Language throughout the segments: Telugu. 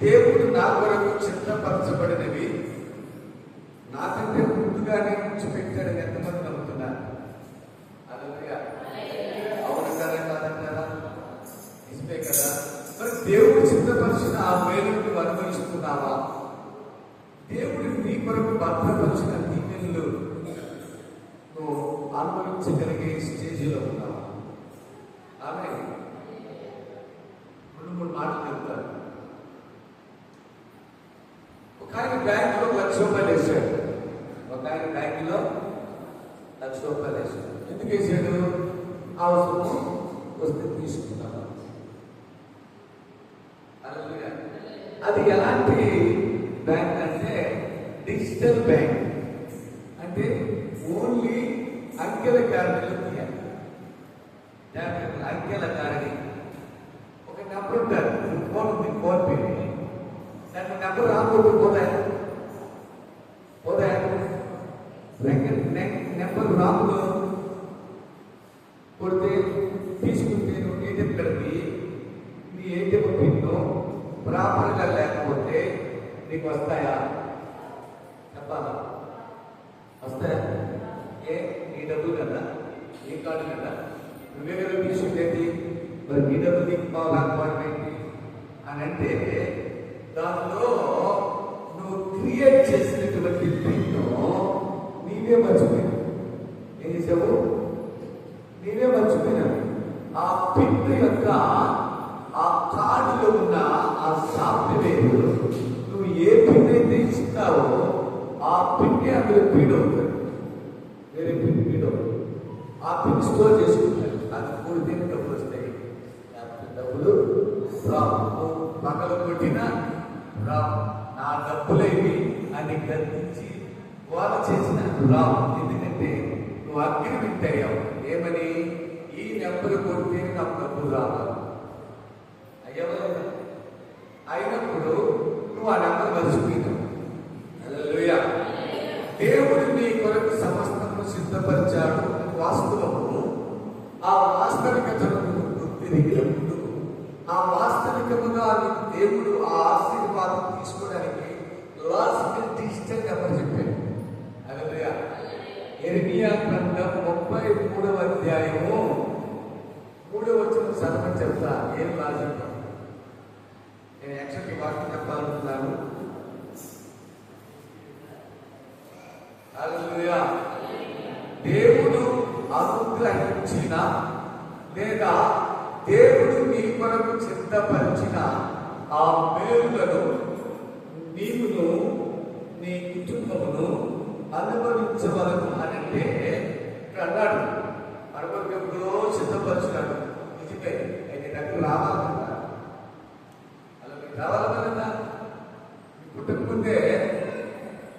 దేవుడు నా కొరకు చిత్తపరచబడినవి నాకంటే ముందుగానే ఉంచి పెట్టాడని ఎంతమంది నమ్ముతున్నారు? హల్లెలూయా. అవునంటారా కాదంటారా నిజమే కదా? మరి దేవుడు సిద్ధపరిచిన ఆ మేలు నువ్వు అనుభవిస్తున్నావా? దేవుడు నీ కొరకు భద్రపరిచిన దీవెనలు నువ్వు అనుభవించగలిగే స్టేజిలో ఉన్నావా ఆమె రెండు మూడు మాటలు చెప్తాను ఒక ఆయన బ్యాంకులో లక్ష రూపాయలు వేసాడు ఒక ఆయన బ్యాంకులో లక్ష రూపాయలు వేసాడు ఎందుకు వేసాడు అవసరం వస్తే తీసుకున్నాను అది ఎలాంటి బ్యాంక్ అంటే డిజిటల్ బ్యాంక్. అంటే ఓన్లీ అంకెల కారణలు తీయాలి. అంకెల కారణి ఒక నెంబర్ ఉంటారు ఫోన్ ఉంది ఫోన్ పే దానికి నెంబర్ రాకూడదు పోదా పోదా నెంబర్ రాములు కొడితే తీసుకుంటే నువ్వు ఏటీఎం కలిపి నీ ఏటీఎం పిన్ను ప్రాపర్గా లేకపోతే నీకు వస్తాయా? చెప్పాలా? వస్తాయా? ఏ? నీ డబ్బులు కదా? నీ కార్డు కదా? నువ్వే కదా తీసుకుంటేది మరి నీ డబ్బులు నీకు కావాలనుకోవడం ఏంటి? అని అంటే దానిలో నువ్వు క్రియేట్ చేసినటువంటి పిన్ను నీవే మర్చిపోయావు. ఏం చేసావు నీవే మర్చిపోయినావు ఆ పిన్ యొక్క ఆ కార్డులో ఉన్న ఆ సాఫ్ట్వేర్ నువ్వు ఏ పిన్ అయితే ఇస్తావో ఆ పిన్నే అందులో పీడ్ అవుతాడు వేరే పిన్ పీడ్ అవుతుంది ఆ పిన్ స్టోర్ చేసుకుంటాడు అది మూడు దిన డబ్బులు వస్తాయి. డబ్బులు రావు పగలు కొట్టినా రావు నా డబ్బులేవి అని గర్తించి వాళ్ళు చేసిన రావు ఎందుకంటే నువ్వు అగ్రిమెంట్ అయ్యావు ఏమని? ఈ నెంబర్ కొడితే నాకు డబ్బులు రావాలి అయ్యావా అయినప్పుడు నువ్వు ఆ నెంబర్ మర్చిపోయినావు. దేవుడు నీ కొరకు చెప్తా ఏం లాజిక్ నేను యాక్చువల్గా వాక్యం చెప్పాలనుకున్నాను? దేవుడు అనుగ్రహించిన లేదా దేవుడు నీ కొరకు సిద్ధపరిచిన ఆ మేలులను నీవును నీ కుటుంబమును అనుభవించవలను అని అంటే ఇక్కడ అన్నాడు. అనుభవం ఎప్పుడో సిద్ధపరిచినాడు. నిజమే దగ్గర రావాలి అలా మీకు రావాలి కదా పుట్టకముందే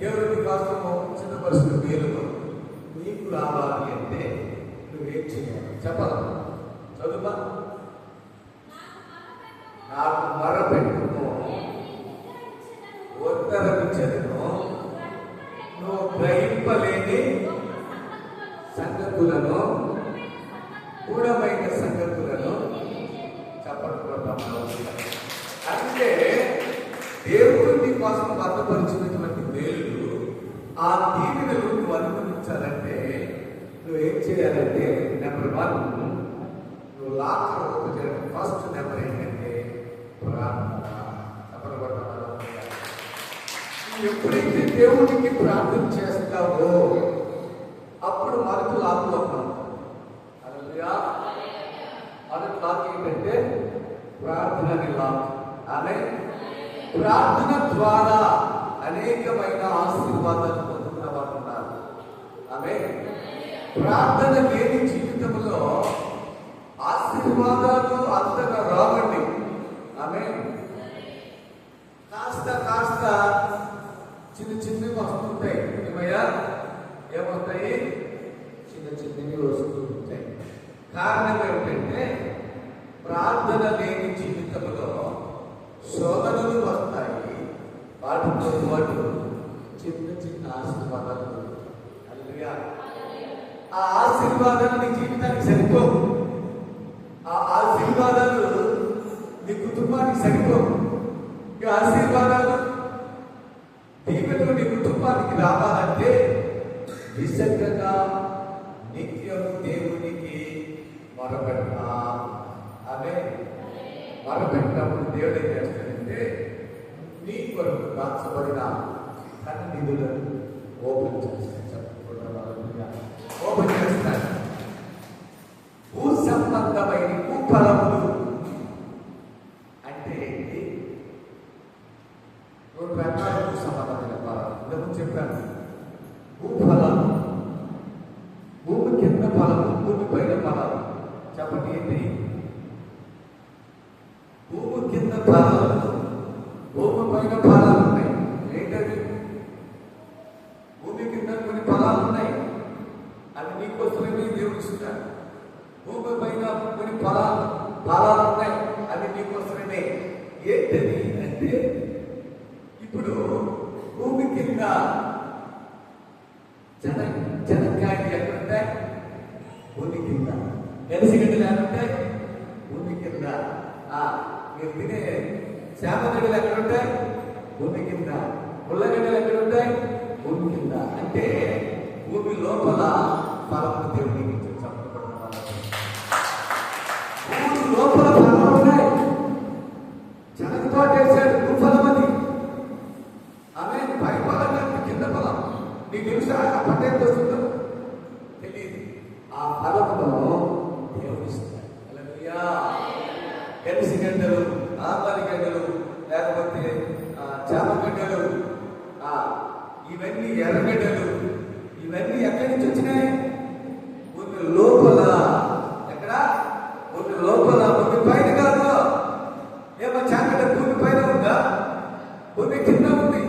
దేవుడి కోసము సిద్ధపరిచిన మేలును నీకు రావాలి అంటే నువ్వేం చేయాలి? చెప్పాలి? చదువుమా? నాకు మరపెట్టును ఉత్తరమిచ్చను నువ్వు గ్రహింపలేని సంగతులను గూఢమైన సంగతులను చెప్పడం అంటే దేవుడు నీ కోసం భద్రపరిచినటువంటి మేలు ఆ దీవెనలు నువ్వు అనుభవించాలంటే నువ్వేం చేయాలంటే నెంబర్ వన్ నువ్వు లాక్ ఫస్ట్ నెంబర్ ఏంటంటే ప్రార్థన. ఎప్పుడైతే దేవుడికి ప్రార్థన చేస్తావో అప్పుడు మనకు లాభం అవుతాం హల్లెలూయా. మొదటి లాక్ ఏంటంటే ప్రార్థన అనే ఆమె ప్రార్థన ద్వారా అనేకమైన ఆశీర్వాదాలు పొందుకున్న వారు ఉన్నారు. ఆమె ప్రార్థన లేని జీవితంలో ఆశీర్వాదాలు అంతగా రావండి. ఆమె కాస్త కాస్త చిన్న చిన్నవి వస్తుంటాయి. ఏమయ్యా? ఏమవుతాయి చిన్న చిన్నవి వస్తూ ఉంటాయి కారణం ఏమిటంటే ప్రార్థన లేని జీవితంలో శోధనలు వస్తాయి వాటితో పాటు చిన్న చిన్న ఆశీర్వాదాలు ఆ ఆశీర్వాదాలు నీ జీవితానికి సరిపోవు. ఆ ఆశీర్వాదాలు నీ కుటుంబానికి సరిపోవు. ఇంకా ఆశీర్వాదాలు దీవెనలు నీ కుటుంబానికి రావాలంటే నిశ్శబ్దంగా నిత్యం దేవునికి మొరపెట్ట అదే మొరపెట్టినప్పుడు దేవుడు ఏం చేస్తాడంటే నీ కొరకు దాచబడిన సన్నిధులను నిధులను చేస్తాడు చెప్పకుండా వాళ్ళ ఓపెన్ చేస్తాడు భూ సంబంధమైన భూఫలములు అంటే ఏంటి రెండు రకాల భూ సంబంధమైన ఫలాలు ఇంతకు చెప్పాను భూఫలాలు భూమి కింద ఫలము భూమి పైన ఫలాలు చెప్పండి ఏంటి భూమి కింద ఫలాలు భూమి పైన ఫలాలు ఉన్నాయి ఏంటది భూమి కింద కొన్ని ఫలాలు ఉన్నాయి అవి నీకోసమే దేవుడు ఇస్తున్నాడు భూమి పైన కొన్ని ఫలాలు ఫలాలు ఉన్నాయి. అది నీకోసమే ఏంటది? అంటే ఇప్పుడు భూమి కింద జన జనకాయలు ఎక్కడుంటాయి? భూమి కింద. ఎలసిగడ్డలు ఎక్కడుంటాయి? భూమి కింద. మీరు తినే చేపగడ్డలు ఎక్కడుంటాయి? భూమి కింద. ఉల్లగడ్డలు ఎక్కడుంటాయి? భూమి కింద. అంటే భూమి లోపల ఫలము దేవునికి. జనకతో చేశాడు ఆమె పై కింద ఫలం నీకు తెలుసా ఆ పంట ఎంత వస్తుందో తెలియదు ఆ ఫలమును దేవుడు ఇస్తాడు హల్లెలూయా. గెలిసి గడ్డలు ఆంబలి గడ్డలు లేకపోతే ఆ, చేప గడ్డలు ఆ, ఇవన్నీ ఎర్రగడ్డలు ఇవన్నీ ఎక్కడి నుంచి వచ్చినాయి భూమి లోపల ఎక్కడ భూమి లోపల భూమి పైన కాదు ఏమో చాకట భూమి పైన ఉందా భూమి కింద ఉంది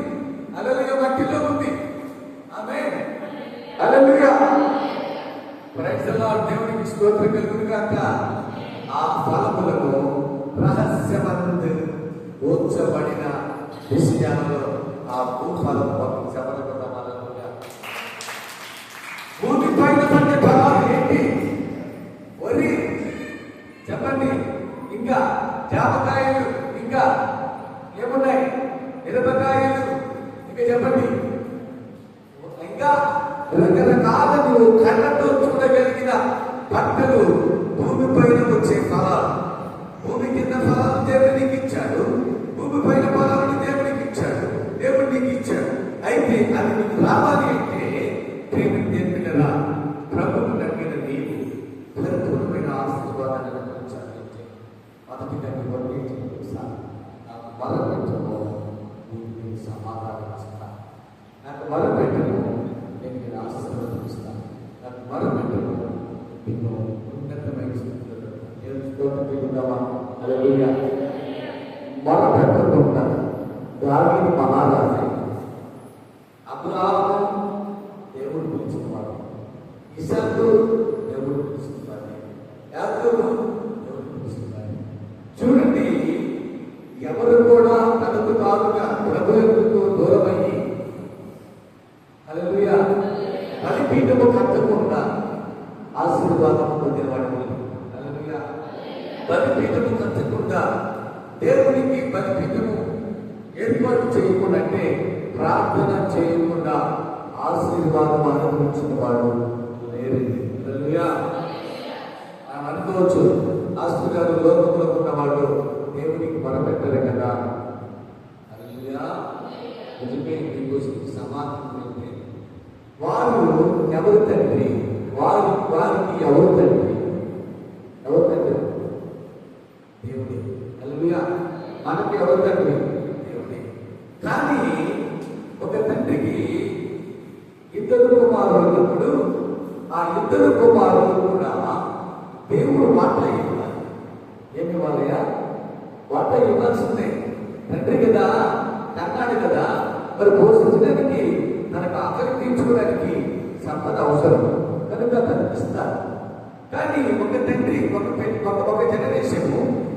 అలలుగా మట్టిలో ఉంది ఆమె అలలుగా ప్రజల దేవునికి స్తోత్రం కలుగును కాక ఆ ఫలములను రహస్యమందు ఉంచబడిన విషయాల్లో ఆ భూఫలం చెప్పకుండా భూమి పైన పండే ఫలాలు ఏంటి వరి చెప్పండి ఇంకా జామకాయలు ఇంకా ఏమున్నాయి మిరపకాయలు ఇంకా చెప్పండి ఇంకా రకరకాల నువ్వు కళ్ళతో చూడగలిగిన పంటలు భూమి పైన వచ్చే ఫలాలు భూమి కింద ఫలాలు దేవుడు నీకు ఇచ్చాడు భూమి పైన ఫలాలను దేవుడికి ఇచ్చాడు దేవుడు నీకు ఇచ్చాడు అయితే అది నీకు రావాలి అంటే ప్రేమ నేర్పినరా ప్రభువు నమ్మిన నీవు పరిపూర్ణమైన ఆశీర్వాదాన్ని అనుభవించాలి అంటే మొదటి దాన్ని వర్ణించిన తెలుసా నాకు బలం నీకు సమాధానం ఇస్తాను నాకు బలం పెట్టము నేను నేను ఆశీర్వాదం నాకు బలం పెట్టము నిన్ను ఉన్నతమైన స్థితిలో నేను స్తోత్రం పెట్టుకుందామా అలలుయా మొర పెట్టకుండా దావీదు మహారాజు అబ్రాహము దేవుడు పిలుచుకున్నాడు. ఇసాకు దేవుడు పిలుచుకున్నాడు. యాకోబు అనుభవించిన వాడు లేరు మనం అనుకోవచ్చు ఆస్తు గారు లోకంలో ఉన్నవాడు దేవునికి మొరపెట్టరు కదా హల్లెలూయా నిజమే మీకోసం సమాధానం ఏంటి? వారు ఎవరు తండ్రి వారి వారికి ఎవరు తండ్రి ఎవరు తండ్రి దేవుడే హల్లెలూయా మనకి ఎవరు తండ్రి దేవుడే కానీ ఒక తండ్రికి ఇద్దరు కుమారులు ఉన్నప్పుడు ఆ ఇద్దరు కుమారులు కూడా దేవుడు వాటా ఇవ్వాలి ఏమి ఇవ్వాలయ్యా వాటా ఇవ్వాల్సిందే తండ్రి కదా కన్నాడు కదా మరి పోషించడానికి తనకు ఆకలి తీర్చుకోవడానికి సంపద అవసరం. కనుక తను ఇస్తారు కానీ ఒక తండ్రి ఒక ఒక ఒక జనరేషన్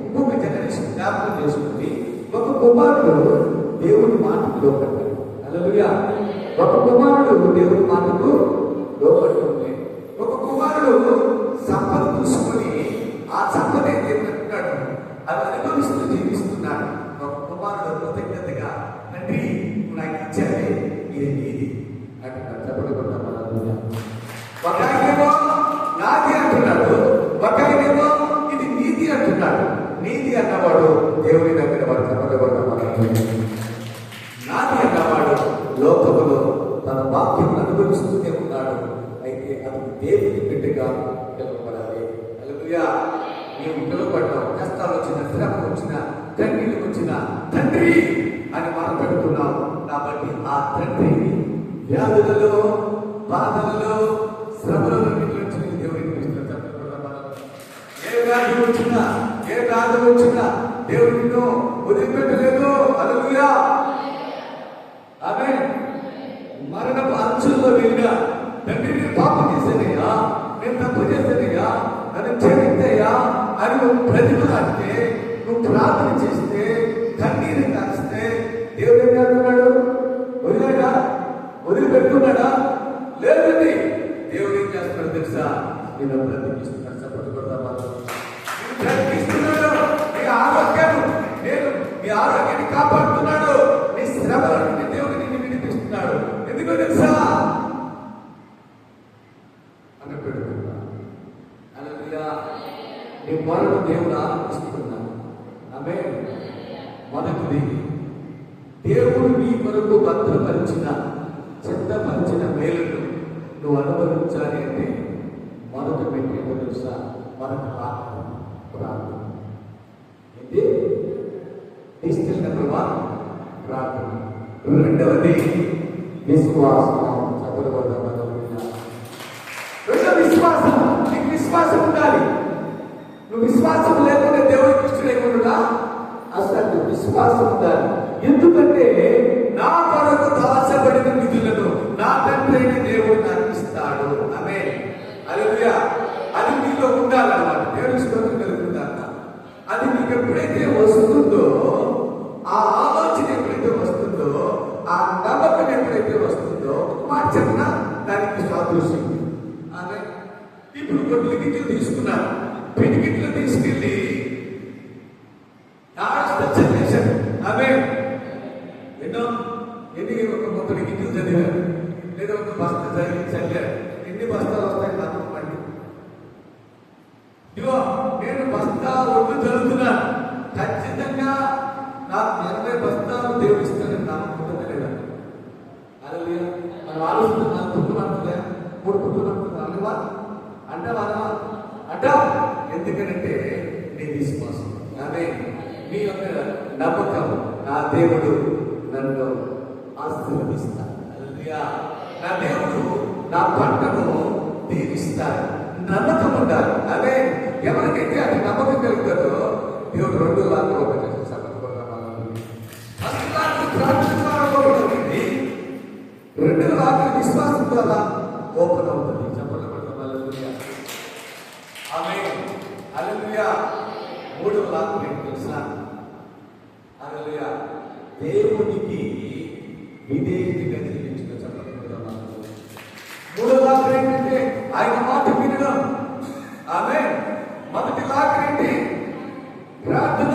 ఇంకొక జనరేషన్ జ్ఞాపకం చేసుకుంది ఒక కుమారుడు దేవుని మాటకు లోపడ్డాడు హల్లెలూయా. ఒక కుమారుడు దేవుని మాటకు లోపడుతుంది ఒక కుమారుడు సంపద చూసుకొని ఆ సంపద ఏం పొందుకున్నాడు అవి అనుభవిస్తూ జీవిస్తున్నాడు. ఒక కుమారుడు కృతజ్ఞతగా తండ్రి నాకు ఇచ్చేది ఇది నీది. నాకు చెప్పకుండా ఒక నాది అంటున్నాడు. ఒక ఇది నీతి అంటున్నాడు. నీతి అన్నవాడు దేవుని దగ్గర వారు చెప్పలేకుండా కాబట్టి ఆ తండ్రి వ్యాధులలో బాధలలో శ్రమలలో నుంచి దేవుడికి ఏ వ్యాధి వచ్చినా ఏ బాధ వచ్చినా దేవుడు వదిలిపెట్టలేదు. హల్లెలూయా. ఆమె మరణపు అంచుల్లో వెళ్ళినా తండ్రి నేను పాపం చేశానయ్యా నేను తప్పు చేశానయ్యా నన్ను క్షమించయ్యా? అని నువ్వు నువ్వు ప్రార్థన చేస్తే కన్నీరు కాస్తే దేవుడు ఏం చేస్తున్నాడు వదిలేడా వదిలిపెడుతున్నాడా లేదండి దేవుడు ఏం చేస్తున్నాడు తెలుసా నేను బ్రతికిస్తున్నాడు సపోర్ట్ కొడతా బ్రతికిస్తున్నాడు నీ ఆరోగ్యం నేను నీ ఆరోగ్యాన్ని కాపాడుతున్నాడు. నీ శ్రమల నుండి దేవుడు నిన్ను విడిపిస్తున్నాడు. ఎందుకో తెలుసా? అని పెడుతున్నా. నీ మొరను దేవుడు ఆనందిస్తున్నాడు. ఆమె మొదటిది దేవుడు నీ కొరకు భద్రపరిచిన సిద్ధపరిచిన మేలును నువ్వు అనుభవించాలి అంటే మొదట పెట్టేదో తెలుసా? మనకు ఆత్మ ప్రార్థన ఇది డిజిటల్ నెంబర్ వన్ ప్రార్థన రెండవది విశ్వాసం చదువు విశ్వాసం నీకు విశ్వాసం ఉండాలి నువ్వు విశ్వాసం లేకుండా దేవుడి దృష్టి లేకుండా అసలు విశ్వాసం ఉండాలి ఎందుకంటే నా కొరకు దాచబడిన నిధులను నా తండ్రి అయిన దేవుడు నాకు ఇస్తాడు ఆమె అలలుయా అది నీలో ఉండాలన్నమాట దేవుడి స్తోత్రం కలుగుతుందన్న అది నీకు ఎప్పుడైతే వస్తుందో ఆ ఆలోచన ఎప్పుడైతే వస్తుందో ఆ నమ్మకం ఎప్పుడైతే వస్తుందో మాట చెప్పిన దానికి సాదృశ్యం ఆమె ఇప్పుడు కొద్ది గిట్లు తీసుకున్నాను పిడికిట్లు తీసుకెళ్ళి చదివేశాను ఆమె ఎన్నో ఎన్ని ఒక ముప్పై గిట్లు చదివారు లేదా ఒక బస్తా చదివి చదివారు ఎన్ని బస్తాలు వస్తాయి నాకు పండి ఇదిగో నేను బస్తా ఒడ్డు చదువుతున్నాను ఖచ్చితంగా నాకు ఎనభై బస్తాలు దేవుడు ఇస్తానని నమ్మకం లేదా అలా మనం ఆలోచిస్తున్నాం పుట్టుమంటుందా మూడు పుట్టుమంటుందా అనవా అంటావా అంటా ఎందుకనంటే నీ విశ్వాసం ఆమె నీ యొక్క నమ్మకం నా దేవుడు నన్ను ఆశీర్వదిస్తాడు. నా దేవుడు నా పంటను దీవిస్తాడు. నమ్మకం ఉండాలి అదే ఎవరికైతే అది నమ్మకం కలుగుతుందో దేవుడు రెండు లాంటి ఒకటి ఫస్ట్ లాగా విశ్వాసం ద్వారా ఓపెన్ అవుతుంది చెప్పండి హల్లెలూయా ఆమె హల్లెలూయా మూడవ లాగా ఏంటి తెలుసా హల్లెలూయా దేవునికి విధేయతగా జీవించిన చెప్పండి మూడవ లాగా ఏంటంటే ఆయన మాట వినడం. ఆమె మొదటి లాగా ప్రార్థన.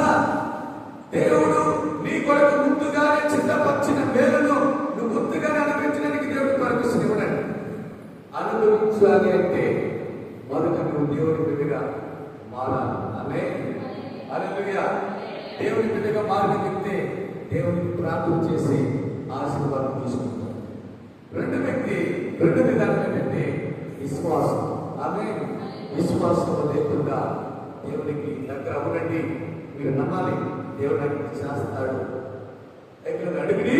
దేవుడు నీ కొరకు ముందుగానే చిత్తపరిచిన మేలును నువ్వు ముందుగానే అనుభవించడానికి దేవుడు పర్మిషన్ ఇవ్వడండి. అనుభవించాలి అంటే మొదట నువ్వు దేవుడి బిడ్డగా మారాలి. ఆమె అలలుగా దేవుడి బిడ్డగా మారిన వ్యక్తి దేవుడికి ప్రార్థన చేసి ఆశీర్వాదం తీసుకుంటాం రెండు వ్యక్తి రెండు విధానం ఏంటంటే విశ్వాసం. ఆమె విశ్వాసం లేకుండా దేవునికి దగ్గర అవ్వడండి మీరు నమ్మాలి. దేవుడు నాకు చేస్తాడు. ఇక్కడ అడుగుడి.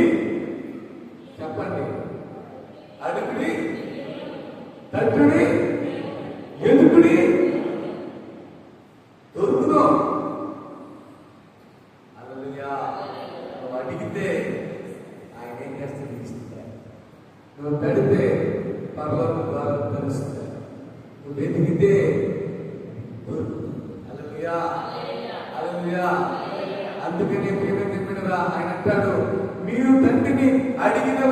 చెప్పండి. అడుగుడి. తట్టుడి ఎదుగుడి దొరుకును అలలుయా నువ్వు అడిగితే ఆయన ఏం చేస్తాడు ఇస్తాడు నువ్వు పెడితే పర్లోక ద్వారా తెలుస్తాడు నువ్వు వెతికితే దొరుకుతుంది అలలుయా అలలుయా అందుకని ప్రేమ చెప్పినరా ఆయన అంటాడు మీరు తండ్రిని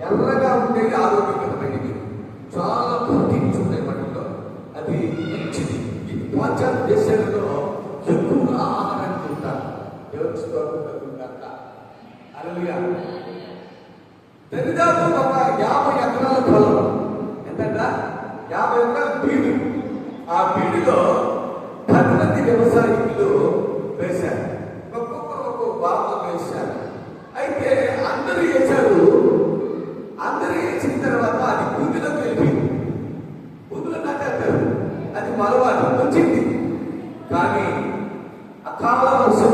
ఎర్రగా ఉండేది ఆరోగ్యకరమైనది. చాలా ప్రోటీన్స్ ఉంటాయి వాటిలో అది మంచిది. ఈ పాశ్చాత్య దేశాలలో ఎక్కువగా ఆహారాన్ని తింటారు. ఎవరి దరిదాపు ఒక యాభై ఎకరాల పొలం. ఎంత యాభై ఎకరాల బీడు. ఆ బీడులో పది మంది వ్యవసాయకులు వేశారు. అలవాటు వచ్చింది కానీ అకాల వర్షం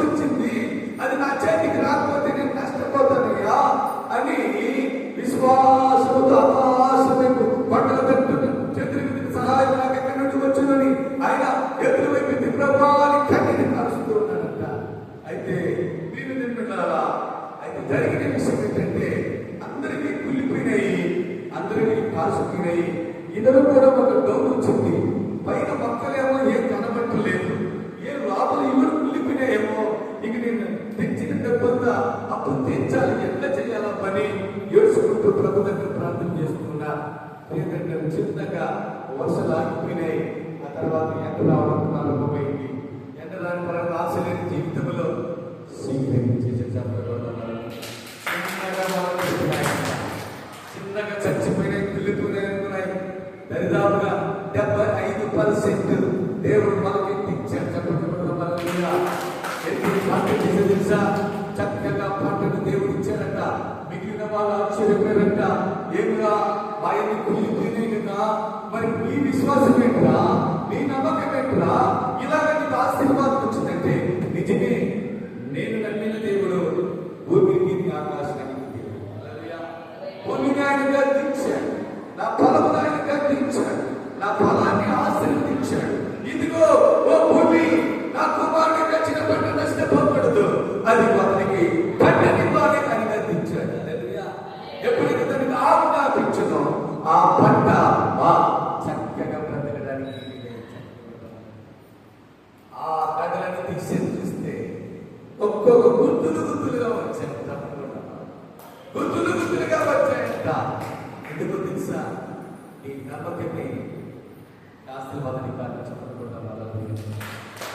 వచ్చింది అది నా చేతికి రాకపోతే నేను నష్టపోతానయ్యా అని విశ్వాసముతో ప్రభు దగ్గర ప్రార్థన చేస్తున్నా ఎందుకంటే చిన్నగా వర్షాలు ఆగిపోయినాయి ఆ తర్వాత ఎక్కడ రావడం ప్రారంభమైంది. Спасибо. పూర్తిగా వచ్చాయంట ఎందుకు తెలుసా? ఈ నమ్మకాన్ని శాస్త్రి వాళ్ళని కారణించకుండా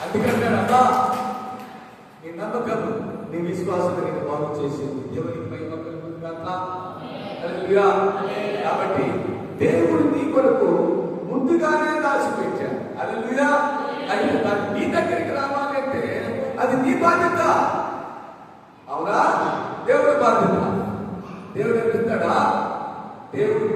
అందుకంటే అమ్మా నీ నమ్మకం నీ విశ్వాసం నేను బాగు చేసింది. దేవునికి పై కాబట్టి దేవుడు నీ కొరకు ముందుగానే దాచిపెట్టాడు. అలా అయితే నీ దగ్గరికి రావాలంటే అది నీ బాధ్యత. అవునా? దేవుడి బాధ్యత. దేవుడు విత్తడా దేవుడు